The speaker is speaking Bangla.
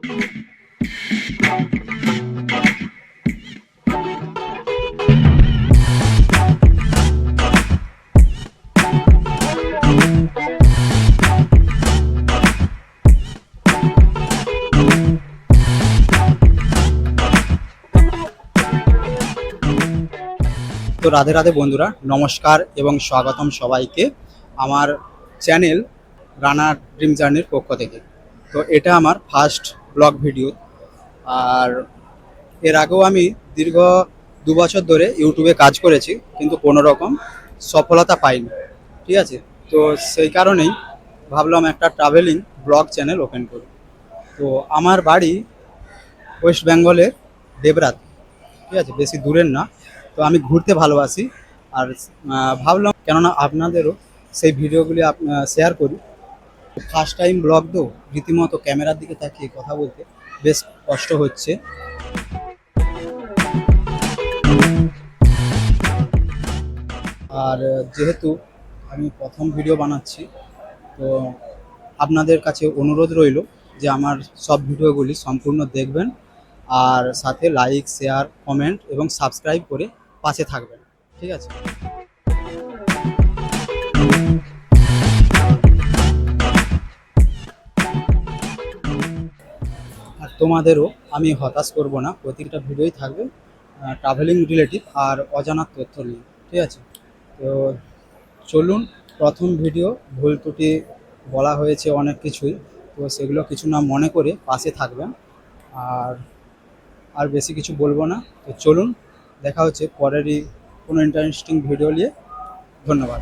তো রাধে রাধে বন্ধুরা, নমস্কার এবং স্বাগতম সবাইকে আমার চ্যানেল রানার ড্রিম জার্নির পক্ষ থেকে। তো এটা আমার ফার্স্ট ব্লগ ভিডিও আর এর আগেও আমি দীর্ঘ দু বছর ধরে ইউটিউবে কাজ করেছি, কিন্তু কোনো রকম সফলতা পাইনি, ঠিক আছে? তো সেই কারণেই ভাবলাম একটা ট্রাভেলিং ব্লগ চ্যানেল ওপেন করি। তো আমার বাড়ি ওয়েস্ট বেঙ্গলের দেবরাত, ঠিক আছে? বেশি দূরের না। তো আমি ঘুরতে ভালোবাসি। আর ভাবলাম কেননা আপনাদেরও সেই ভিডিওগুলি শেয়ার করি। ফার্স্ট টাইম ব্লগ তো, রীতিমতো ক্যামেরার দিকে তাকিয়ে কথা বলতে বেশ কষ্ট হচ্ছে। আর যেহেতু আমি প্রথম ভিডিও বানাচ্ছি, তো আপনাদের কাছে অনুরোধ রইল যে আমার সব ভিডিওগুলি সম্পূর্ণ দেখবেন আর সাথে লাইক শেয়ার কমেন্ট এবং সাবস্ক্রাইব করে পাশে থাকবেন। ঠিক আছে? তোমাদেরও আমি হতাশ করব না। প্রতিটা ভিডিওই থাকবে ট্রাভেলিং রিলেটিভ আর অজানা তথ্য নিয়ে, ঠিক আছে? তো চলুন, প্রথম ভিডিও, ভুল ত্রুটি বলা হয়েছে অনেক কিছুই, তো সেগুলো কিছু না মনে করে পাশে থাকবেন। আর আর বেশি কিছু বলব না। তো চলুন, দেখা হচ্ছে পরেরই কোনো ইন্টারেস্টিং ভিডিও নিয়ে। ধন্যবাদ।